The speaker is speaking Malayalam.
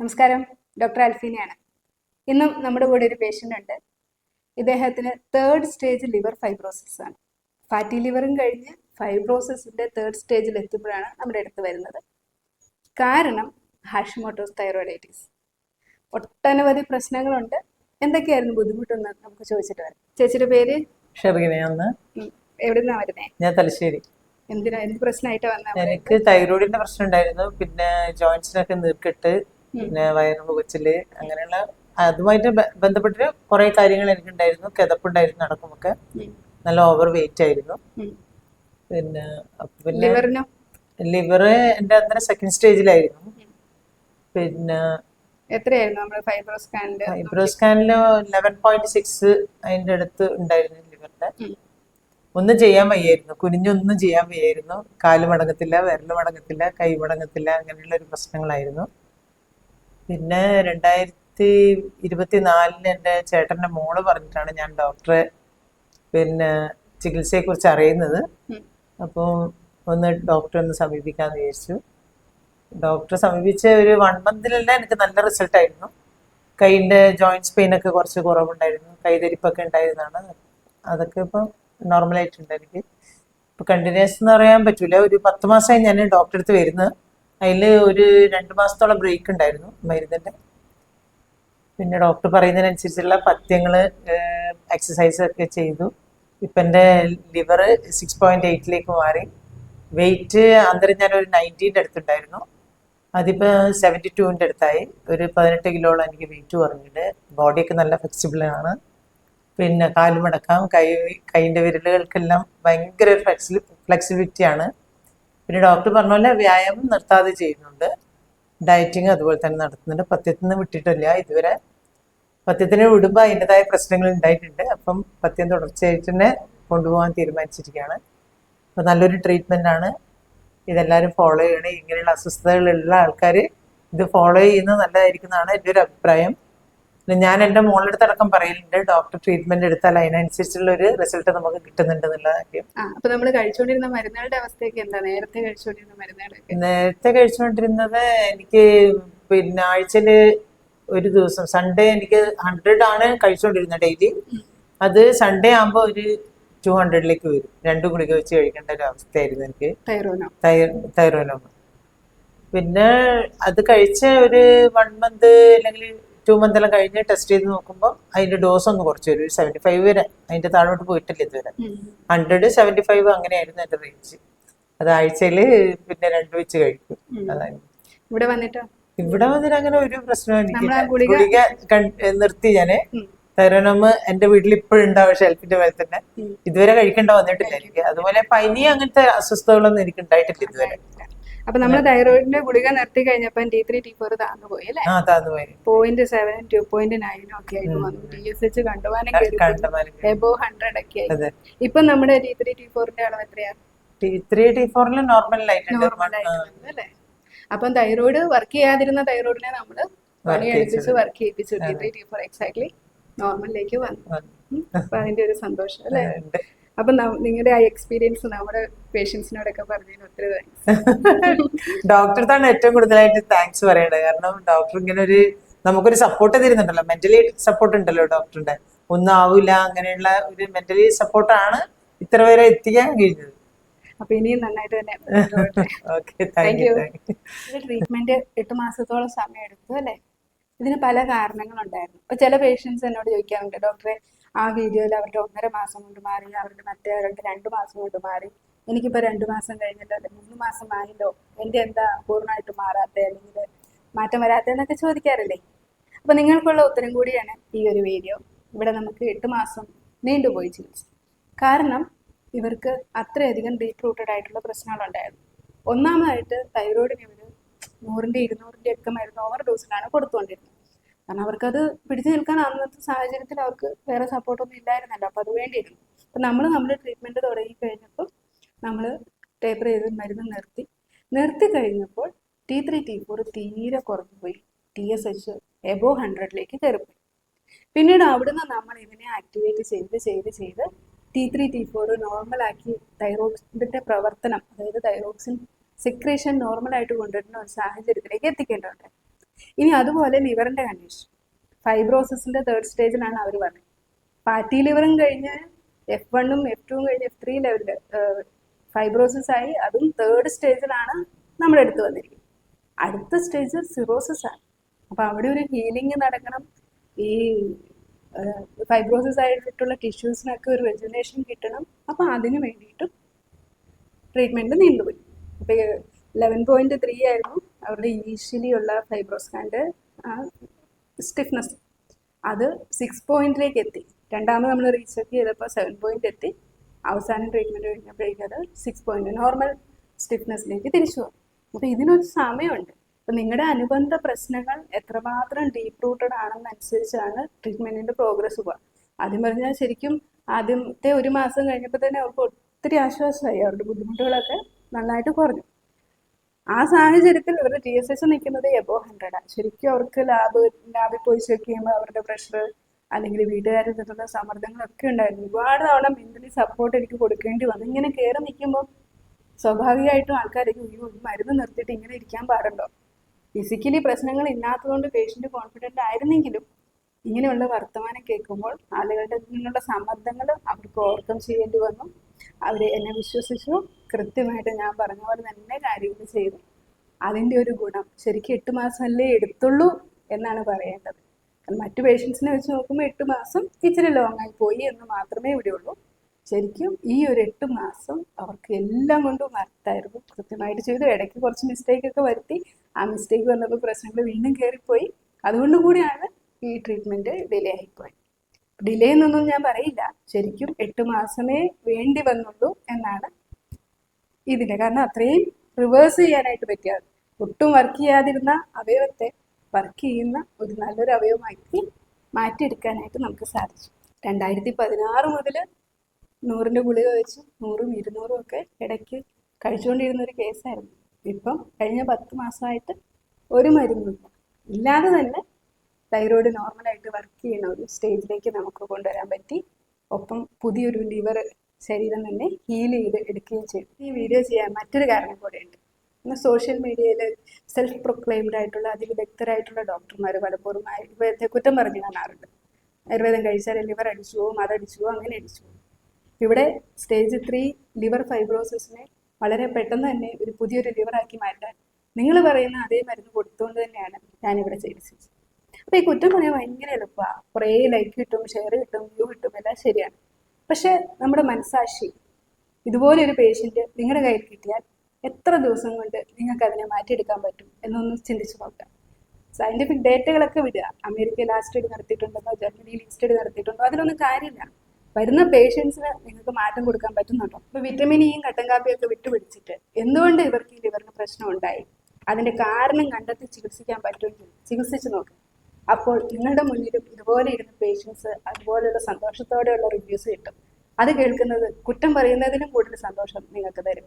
നമസ്കാരം. ഡോക്ടർ അൽഫീനയാണ്. ഇന്നും നമ്മുടെ കൂടെ ഒരു പേഷ്യന്റ് ഉണ്ട് ഇദ്ദേഹത്തിന് തേർഡ് സ്റ്റേജ് ലിവർ ഫൈബ്രോസിസ് ആണ്. ഫാറ്റി ലിവറും കഴിഞ്ഞ് ഫൈബ്രോസിസിന്റെ തേർഡ് സ്റ്റേജിൽ എത്തുമ്പോഴാണ് നമ്മുടെ അടുത്ത് വരുന്നത്. കാരണം ഹാഷിമോട്ടോസ് തൈറോയിഡൈറ്റിസ് ഒട്ടനവധി പ്രശ്നങ്ങളുണ്ട്. എന്തൊക്കെയായിരുന്നു ബുദ്ധിമുട്ടെന്ന് നമുക്ക് ചോദിച്ചിട്ട് വരാം. ചേച്ചിയുടെ പേര്? ഷെറീനയാന്ന് ഉം, എവിടുന്നാ വരുന്നേ? ഞാൻ തലശ്ശേരി. എന്തിനാ? എന്ത് പ്രശ്നമായിട്ട് വന്ന എനിക്ക് തൈറോയിഡിന്റെ പ്രശ്നം ഉണ്ടായിരുന്നു. പിന്നെ ജോയിന്റ്സിനൊക്കെ നീർക്കെട്ട്. പിന്നെ വയറ് പുകച്ചിൽ അങ്ങനെയുള്ള അതുമായിട്ട് ബന്ധപ്പെട്ട് കുറെ കാര്യങ്ങൾ എനിക്കുണ്ടായിരുന്നു. കിതപ്പുണ്ടായിരുന്നു നടക്കുമൊക്കെ നല്ല ഓവർ വെയിറ്റ് ആയിരുന്നു. പിന്നെ പിന്നെ ലിവറ് ലിവർ എന്റെ അന്നേരം സെക്കൻഡ് സ്റ്റേജിലായിരുന്നു പിന്നെ എത്രയായിരുന്നു ഫൈബ്രോ സ്കാനിൽ ഫൈബ്രോ സ്കാനിൽ ലെവൻ പോയിന്റ് സിക്സ് അതിന്റെ അടുത്ത് ഉണ്ടായിരുന്നു ലിവറിന്റെ. ഒന്നും ചെയ്യാൻ വയ്യായിരുന്നു. കുനിഞ്ഞൊന്നും ചെയ്യാൻ വയ്യായിരുന്നു. കാൽ മടങ്ങത്തില്ല വിരൽ മടങ്ങത്തില്ല കൈ മടങ്ങത്തില്ല അങ്ങനെയുള്ള ഒരു പ്രശ്നങ്ങളായിരുന്നു. പിന്നെ രണ്ടായിരത്തി ഇരുപത്തിനാലിന് എന്റെ ചേട്ടന്റെ മോൾ പറഞ്ഞിട്ടാണ് ഞാൻ ഡോക്ടറെ പിന്നെ ചികിത്സയെക്കുറിച്ച് അറിയുന്നത്. അപ്പോൾ ഒന്ന് ഡോക്ടറെ ഒന്ന് സമീപിക്കാമെന്ന് വിചാരിച്ചു. ഡോക്ടറെ സമീപിച്ച ഒരു വൺ മന്തിലെല്ലാം എനിക്ക് നല്ല റിസൾട്ട് ആയിരുന്നു കൈയിന്റെ ജോയിന്റ്സ് പെയിൻ ഒക്കെ കുറച്ച് കുറവുണ്ടായിരുന്നു. കൈതരിപ്പൊക്കെ ഉണ്ടായിരുന്നതാണ് അതൊക്കെ ഇപ്പം നോർമലായിട്ടുണ്ട് എനിക്ക്. ഇപ്പം കണ്ടിന്യൂസ് എന്ന് പറയാൻ പറ്റില്ല ഒരു പത്ത് മാസമായി ഞാൻ ഡോക്ടറെ അടുത്ത് വരുന്നത്. അതിൽ ഒരു രണ്ട് മാസത്തോളം ബ്രേക്ക് ഉണ്ടായിരുന്നു മരുന്നിന്റെ പിന്നെ ഡോക്ടർ പറയുന്നതിനനുസരിച്ചുള്ള പഥ്യങ്ങൾ എക്സസൈസ് ഒക്കെ ചെയ്തു. ഇപ്പം എന്റെ ലിവർ സിക്സ് പോയിന്റ് എയ്റ്റിലേക്ക് മാറി. വെയിറ്റ് അന്നേരം ഞാൻ ഒരു നയന്റീന്റെ അടുത്തുണ്ടായിരുന്നു. അതിപ്പോൾ സെവന്റി ടുവിന്റെ അടുത്തായി. ഒരു പതിനെട്ട് കിലോളം എനിക്ക് വെയിറ്റ് കുറഞ്ഞിട്ടുണ്ട് ബോഡിയൊക്കെ നല്ല ഫ്ലെക്സിബിൾ ആണ്. പിന്നെ കാൽ മടക്കാം. കൈ കൈയിന്റെ വിരലുകൾക്കെല്ലാം ഭയങ്കര ഒരു ഫ്ലെക്സി ഫ്ലെക്സിബിലിറ്റി ആണ്. പിന്നെ ഡോക്ടർ പറഞ്ഞ പോലെ വ്യായാമം നിർത്താതെ ചെയ്യുന്നുണ്ട്. ഡയറ്റിങ് അതുപോലെ തന്നെ നടത്തുന്നുണ്ട്. പത്യത്തിന് വിട്ടിട്ടില്ല. ഇതുവരെ പത്യത്തിന് വിടുമ്പോൾ അതിന്റെതായ പ്രശ്നങ്ങൾ ഉണ്ടായിട്ടുണ്ട്. അപ്പം പത്യം തുടർച്ചയായിട്ട് തന്നെ കൊണ്ടുപോകാൻ തീരുമാനിച്ചിരിക്കുകയാണ്. അപ്പം നല്ലൊരു ആണ്. ഇതെല്ലാവരും ഫോളോ ചെയ്യണം. ഇങ്ങനെയുള്ള അസ്വസ്ഥതകളുള്ള ആൾക്കാർ ഇത് ഫോളോ ചെയ്യുന്നത് നല്ലതായിരിക്കുന്നതാണ് എന്റെ ഒരു അഭിപ്രായം. ഞാൻ എന്റെ മോളുടെ അടുത്ത് അടക്കം പറയലുണ്ട് ഡോക്ടർ ട്രീറ്റ്മെന്റ് എടുത്താൽ അതിനനുസരിച്ചുള്ള ഒരു റിസൾട്ട് നമുക്ക് കിട്ടുന്നുണ്ട് എന്നുള്ള കാര്യം. അപ്പൊ നമ്മൾ കഴിച്ചുകൊണ്ടിരുന്ന മരുന്നുകളുടെ അവസ്ഥയൊക്കെ എന്താ? നേരത്തെ കഴിച്ചുകൊണ്ടിരുന്ന മരുന്നുകളൊക്കെ? നേരത്തെ കഴിച്ചുകൊണ്ടിരുന്നത് എനിക്ക് പിന്നെ ആഴ്ചയിൽ ഒരു ദിവസം സൺഡേ എനിക്ക് ഹൺഡ്രഡ് ആണ് കഴിച്ചുകൊണ്ടിരുന്നത് ഡെയിലി അത് സൺഡേ ആകുമ്പോൾ ഒരു ടു ഹൺഡ്രഡിലേക്ക് വരും. രണ്ടു ഗുളിക വെച്ച് കഴിക്കേണ്ട ഒരു അവസ്ഥയായിരുന്നു എനിക്ക്. തൈറോനോ തൈറോയിലോമ പിന്നെ അത് കഴിച്ച ഒരു വൺ മന്ത് അല്ലെങ്കിൽ ടു മന്ത് എല്ലാം കഴിഞ്ഞ് ടെസ്റ്റ് ചെയ്ത് നോക്കുമ്പോൾ അതിന്റെ ഡോസ് ഒന്ന് കുറച്ച് വരും. സെവന്റി സെവന്റി ഫൈവ് വരെ. അതിന്റെ താഴോട്ട് പോയിട്ടില്ല ഇതുവരെ. ഹൺഡ്രഡ് സെവന്റി ഫൈവ് അങ്ങനെയായിരുന്നു എന്റെ റേഞ്ച് അത് ആഴ്ചയിൽ പിന്നെ രണ്ടു വെച്ച് കഴിക്കും. അതാണ്. ഇവിടെ വന്നിട്ടോ? ഇവിടെ വന്നിട്ട് അങ്ങനെ ഒരു പ്രശ്നവും ഗുളിക- നിർത്തി ഞാൻ. തരണം തൈറോനോമ് എന്റെ വീട്ടിൽ ഇപ്പോഴും ഉണ്ടാവും ഷെൽഫിന്റെ മേലെ തന്നെ. ഇതുവരെ കഴിക്കേണ്ട വന്നിട്ടില്ല എനിക്ക്. അതുപോലെ പനി അങ്ങനത്തെ അസ്വസ്ഥതകളൊന്നും എനിക്ക് ഉണ്ടായിട്ടില്ല ഇതുവരെ. അപ്പൊ നമ്മൾ തൈറോയിഡിന്റെ ഗുളിക നിർത്തി കഴിഞ്ഞപ്പോ ടി ത്രീ ടി ഫോർ താന്നു പോയി അല്ലെ? പോയിന്റ് സെവൻ ടു പോയിന്റ് നയനും ഒക്കെ ആയിട്ട് വന്നു ടി എസ് എച്ച് കണ്ടുപോകാനൊക്കെ എബോ ഹൺഡ്രഡ് ഒക്കെ ആയി. ഇപ്പൊ നമ്മുടെ ടി ത്രീ ടി ഫോറിന്റെ അളവ് എത്രയാണ് ടി ത്രീ ടി ഫോറിൽ നോർമൽ ആയിട്ടുണ്ട് നോർമൽ അല്ലേ? അപ്പം തൈറോയിഡ് വർക്ക് ചെയ്യാതിരുന്ന തൈറോയിഡിനെ നമ്മൾ പണിയെടുപ്പിച്ച് work ചെയ്യിപ്പിച്ചു. T three T four exactly നോർമലിലേക്ക് വന്നു. അപ്പൊ അതിന്റെ ഒരു സന്തോഷം അല്ലേ. അപ്പൊ നിങ്ങളുടെ ആ എക്സ്പീരിയൻസ് നമ്മുടെ പേഷ്യൻസിനോടൊക്കെ പറഞ്ഞതിന് ഒത്തിരി താങ്ക്സ് ഡോക്ടർത്താണ് ഏറ്റവും കൂടുതലായിട്ട് താങ്ക്സ് പറയേണ്ടത് കാരണം ഡോക്ടർ ഇങ്ങനെ ഒരു നമുക്കൊരു സപ്പോർട്ട് തരുന്നുണ്ടല്ലോ. മെന്റലി സപ്പോർട്ട് ഉണ്ടല്ലോ ഡോക്ടറിന്റെ. ഒന്നും ആവില്ല അങ്ങനെയുള്ള ഒരു മെന്റലി സപ്പോർട്ടാണ് ഇത്ര വരെ എത്തിക്കാൻ കഴിഞ്ഞത്. അപ്പൊ ഇനിയും നന്നായിട്ട് തന്നെ ട്രീറ്റ്മെന്റ് എട്ട് മാസത്തോളം സമയം എടുത്തു അല്ലേ? ഇതിന് പല കാരണങ്ങളുണ്ടായിരുന്നു. അപ്പൊ ചില പേഷ്യൻസ് എന്നോട് ചോദിക്കാറുണ്ട് ഡോക്ടറെ ആ വീഡിയോയിൽ അവരുടെ ഒന്നര മാസം കൊണ്ട് മാറി അവരുടെ മറ്റേ അവരുടെ രണ്ട് മാസം കൊണ്ട് മാറി. എനിക്കിപ്പോ രണ്ടു മാസം കഴിഞ്ഞിട്ട് അല്ലെ മൂന്ന് മാസം ആയല്ലോ. എന്റെ എന്താ പൂർണമായിട്ട് മാറാത്ത അല്ലെങ്കിൽ മാറ്റം വരാത്ത എന്നൊക്കെ ചോദിക്കാറില്ലേ? അപ്പൊ നിങ്ങൾക്കുള്ള ഉത്തരം കൂടിയാണ് ഈ ഒരു വീഡിയോ. ഇവിടെ നമുക്ക് എട്ട് മാസം നീണ്ടുപോയി ചികിത്സ. കാരണം ഇവർക്ക് അത്രയധികം ഡീപ്പ് റൂട്ടഡ് ആയിട്ടുള്ള പ്രശ്നങ്ങളുണ്ടായിരുന്നു. ഒന്നാമതായിട്ട് തൈറോയിഡിന് ഇവർ നൂറിന്റെ ഇരുന്നൂറിന്റെ ഒക്കെ മരുന്ന് ഓവർ ഡോസിലാണ് കൊടുത്തുകൊണ്ടിരുന്നത്. കാരണം അവർക്കത് പിടിച്ചു നിൽക്കാൻ അന്നത്തെ സാഹചര്യത്തിൽ അവർക്ക് വേറെ സപ്പോർട്ടൊന്നും ഇല്ലായിരുന്നല്ലോ. അപ്പോൾ അത് വേണ്ടിയിരുന്നു. അപ്പം നമ്മൾ നമ്മുടെ ട്രീറ്റ്മെന്റ് തുടങ്ങി കഴിഞ്ഞപ്പോൾ നമ്മൾ ടേപ്പർ ചെയ്ത് മരുന്ന് നിർത്തി. നിർത്തി കഴിഞ്ഞപ്പോൾ ടി ത്രീ ടി ഫോർ തീരെ കുറഞ്ഞു പോയി. ടി എസ് എച്ച് എബോ ഹൺഡ്രഡിലേക്ക് കയറിപ്പോയി. പിന്നീട് അവിടുന്ന് നമ്മൾ ഇതിനെ ആക്ടിവേറ്റ് ചെയ്ത് ചെയ്ത് ചെയ്ത് ടി ത്രീ ടി ഫോർ നോർമലാക്കി തൈറോക്സിന്റെ പ്രവർത്തനം അതായത് തൈറോക്സിൻ സെക്രേഷൻ നോർമലായിട്ട് കൊണ്ടുവരുന്ന ഒരു സാഹചര്യത്തിലേക്ക് എത്തിക്കേണ്ടതുണ്ട്. ഇനി അതുപോലെ ലിവറിന്റെ കണ്ടീഷൻ. ഫൈബ്രോസിന്റെ തേർഡ് സ്റ്റേജിലാണ് അവർ പറഞ്ഞത് പാറ്റി ലിവറും കഴിഞ്ഞ് എഫ് വണ്ണും എഫ് ടുവും കഴിഞ്ഞ് എഫ് ത്രീ ലെവലിൽ ഫൈബ്രോസിസ് ആയി. അതും തേർഡ് സ്റ്റേജിലാണ് നമ്മുടെ അടുത്ത് വന്നിരിക്കുന്നത്. അടുത്ത സ്റ്റേജ് സിറോസിസ് ആണ്. അപ്പൊ അവിടെ ഒരു ഹീലിംഗ് നടക്കണം. ഈ ഫൈബ്രോസിസ് ആയിട്ടുള്ള ടിഷ്യൂസിനൊക്കെ ഒരു റെജുലേഷൻ കിട്ടണം. അപ്പൊ അതിന് വേണ്ടിയിട്ടും ട്രീറ്റ്മെന്റ് നീണ്ടുപോയി അപ്പൊ ലെവൻ പോയിന്റ് ത്രീ ആയിരുന്നു അവരുടെ ഇനീഷ്യലി ഉള്ള ഫൈബ്രോസ്കാന്റെ സ്റ്റിഫ്നെസ് അത് സിക്സ് പോയിന്റിലേക്ക് എത്തി. രണ്ടാമത് നമ്മൾ റീസെർച്ച് ചെയ്തപ്പോൾ സെവൻ പോയിന്റ് എത്തി. അവസാനം ട്രീറ്റ്മെന്റ് കഴിഞ്ഞപ്പോഴേക്കും അത് സിക്സ് പോയിന്റ് നോർമൽ സ്റ്റിഫ്നെസ്സിലേക്ക് തിരിച്ചു പോകും അപ്പോൾ ഇതിനൊരു സമയമുണ്ട്. അപ്പം നിങ്ങളുടെ അനുബന്ധ പ്രശ്നങ്ങൾ എത്രമാത്രം ഡീപ്പ് റൂട്ടഡ് ആണെന്നനുസരിച്ചാണ് ട്രീറ്റ്മെന്റിന്റെ പ്രോഗ്രസ് പോവുക. ആദ്യം പറഞ്ഞാൽ ശരിക്കും ആദ്യത്തെ ഒരു മാസം കഴിഞ്ഞപ്പോൾ തന്നെ അവർക്ക് ഒത്തിരി ആശ്വാസമായി. അവരുടെ ബുദ്ധിമുട്ടുകളൊക്കെ നന്നായിട്ട് കുറഞ്ഞു. ആ സാഹചര്യത്തിൽ ഇവരുടെ ടി എസ് എസ് നിൽക്കുന്നത് എബോ ഹൺഡ്രഡാണ് ശരിക്കും അവർക്ക് ലാബ് ലാബിൽ പോയി ചെക്ക് ചെയ്യുമ്പോൾ അവരുടെ പ്രഷർ അല്ലെങ്കിൽ വീട്ടുകാരിൽ നിന്നുള്ള സമ്മർദ്ദങ്ങളൊക്കെ ഉണ്ടായിരുന്നു. ഒരുപാട് തവണ മെന്റലി സപ്പോർട്ട് എനിക്ക് കൊടുക്കേണ്ടി വന്നു. ഇങ്ങനെ കയറി നിൽക്കുമ്പോൾ സ്വാഭാവികമായിട്ടും ആൾക്കാർക്ക് അയ്യോ മരുന്ന് നിർത്തിയിട്ട് ഇങ്ങനെ ഇരിക്കാൻ പാടുണ്ടോ? ഫിസിക്കലി പ്രശ്നങ്ങൾ ഇല്ലാത്തതുകൊണ്ട് പേഷ്യന്റ് കോൺഫിഡന്റ് ആയിരുന്നെങ്കിലും ഇങ്ങനെയുള്ള വർത്തമാനം കേൾക്കുമ്പോൾ ആളുകളുടെ നിന്നുള്ള സമ്മർദ്ദങ്ങൾ അവർക്ക് ഓവർകം ചെയ്യേണ്ടി വന്നു. അവർ എന്നെ വിശ്വസിച്ചു. കൃത്യമായിട്ട് ഞാൻ പറഞ്ഞ പോലെ തന്നെ കാര്യങ്ങൾ ചെയ്തു. അതിന്റെ ഒരു ഗുണം ശരിക്കും എട്ട് മാസമല്ലേ എടുത്തുള്ളൂ എന്നാണ് പറയേണ്ടത്. മറ്റു പേഷ്യൻസിനെ വെച്ച് നോക്കുമ്പോൾ എട്ട് മാസം ഇച്ചിരി ലോങ് ആയി പോയി എന്ന് മാത്രമേ ഇവിടെ ഉള്ളൂ ശരിക്കും ഈ ഒരു എട്ട് മാസം അവർക്ക് എല്ലാം കൊണ്ടും വർത്തായിരുന്നു കൃത്യമായിട്ട് ചെയ്തു. ഇടയ്ക്ക് കുറച്ച് മിസ്റ്റേക്ക് ഒക്കെ വരുത്തി. ആ മിസ്റ്റേക്ക് വന്നപ്പോൾ പ്രശ്നങ്ങൾ വീണ്ടും കയറിപ്പോയി. അതുകൊണ്ട് കൂടിയാണ് ഈ ട്രീറ്റ്മെന്റ് ഡിലേ ആയിപ്പോയി ഡിലേ എന്നൊന്നും ഞാൻ പറയില്ല. ശരിക്കും എട്ട് മാസമേ വേണ്ടി വന്നുള്ളൂ എന്നാണ് ഇതിന്റെ കാരണം അത്രയും റിവേഴ്സ് ചെയ്യാനായിട്ട് പറ്റിയാൽ ഒട്ടും വർക്ക് ചെയ്യാതിരുന്ന അവയവത്തെ വർക്ക് ചെയ്യുന്ന ഒരു നല്ലൊരു അവയവമാക്കി മാറ്റിയെടുക്കാനായിട്ട് നമുക്ക് സാധിച്ചു. രണ്ടായിരത്തി പതിനാറ് മുതൽ നൂറിന്റെ ഗുളിക വെച്ച് നൂറും ഇരുന്നൂറും ഒക്കെ ഇടയ്ക്ക് കഴിച്ചുകൊണ്ടിരുന്ന ഒരു കേസായിരുന്നു. ഇപ്പം കഴിഞ്ഞ പത്ത് മാസമായിട്ട് ഒരു മരുന്നില്ല ഇല്ലാതെ തന്നെ തൈറോയ്ഡ് നോർമലായിട്ട് വർക്ക് ചെയ്യുന്ന ഒരു സ്റ്റേജിലേക്ക് നമുക്ക് കൊണ്ടുവരാൻ പറ്റി. ഒപ്പം പുതിയൊരു ലിവർ ശരീരം തന്നെ ഹീൽ ചെയ്ത് എടുക്കുകയും ചെയ്തു. ഈ വീഡിയോ ചെയ്യാൻ മറ്റൊരു കാരണം കൂടെയുണ്ട് ഇന്ന് സോഷ്യൽ മീഡിയയിൽ സെൽഫ് പ്രൊക്ലെയിംഡ് ആയിട്ടുള്ള അതിവിദഗ്ധരായിട്ടുള്ള ഡോക്ടർമാർ പലപ്പോഴും ആയുർവേദത്തെ കുറ്റം പറഞ്ഞു കാണാറുണ്ട്. ആയുർവേദം കഴിച്ചാൽ ലിവർ അടിച്ചു പോകും അതടിച്ചു പോകും അങ്ങനെ അടിച്ചു പോകും. ഇവിടെ സ്റ്റേജ് ത്രീ ലിവർ ഫൈബ്രോസിസിനെ വളരെ പെട്ടെന്ന് തന്നെ ഒരു പുതിയൊരു ലിവറാക്കി മാറ്റാൻ നിങ്ങൾ പറയുന്ന അതേ മരുന്ന് കൊടുത്തുകൊണ്ട് തന്നെയാണ് ഞാനിവിടെ ചികിത്സിച്ചത് അപ്പോൾ ഈ കുറ്റം പറയാൻ ഭയങ്കര എളുപ്പമാണ് കുറേ ലൈക്ക് കിട്ടും ഷെയർ കിട്ടും വ്യൂ കിട്ടും എല്ലാം ശരിയാണ്. പക്ഷെ നമ്മുടെ മനസാക്ഷി ഇതുപോലെ ഒരു പേഷ്യന്റ് നിങ്ങളുടെ കയ്യിൽ കിട്ടിയാൽ എത്ര ദിവസം കൊണ്ട് നിങ്ങൾക്ക് അതിനെ മാറ്റിയെടുക്കാൻ പറ്റും എന്നൊന്ന് ചിന്തിച്ചു നോക്കാം. സയന്റിഫിക് ഡേറ്റകളൊക്കെ വിടുക. അമേരിക്കയിൽ ആ സ്റ്റഡി നടത്തിയിട്ടുണ്ടെന്നോ ജർമ്മനിയിൽ ഈ സ്റ്റഡി നടത്തിയിട്ടുണ്ടോ അതിലൊന്നും കാര്യമില്ല. വരുന്ന പേഷ്യൻസിന് നിങ്ങൾക്ക് മാറ്റം കൊടുക്കാൻ പറ്റുന്നുണ്ടോ? ഇപ്പൊ വിറ്റമിൻ ഇയും കട്ടൻ കാപ്പിയൊക്കെ വിട്ടുപിടിച്ചിട്ട് എന്തുകൊണ്ട് ഇവർക്ക് ഈ ലിവറിന് പ്രശ്നം ഉണ്ടായി? അതിന്റെ കാരണം കണ്ടെത്തി ചികിത്സിക്കാൻ പറ്റുമെങ്കിൽ ചികിത്സിച്ച് നോക്കുക അപ്പോൾ നിങ്ങളുടെ മുന്നിലും ഇതുപോലെ ഇരുന്ന പേഷ്യൻസ് അതുപോലെയുള്ള സന്തോഷത്തോടെയുള്ള റിവ്യൂസ് കിട്ടും. അത് കേൾക്കുന്നത് കുറ്റം പറയുന്നതിനും കൂടുതൽ സന്തോഷം നിങ്ങൾക്ക് തരും.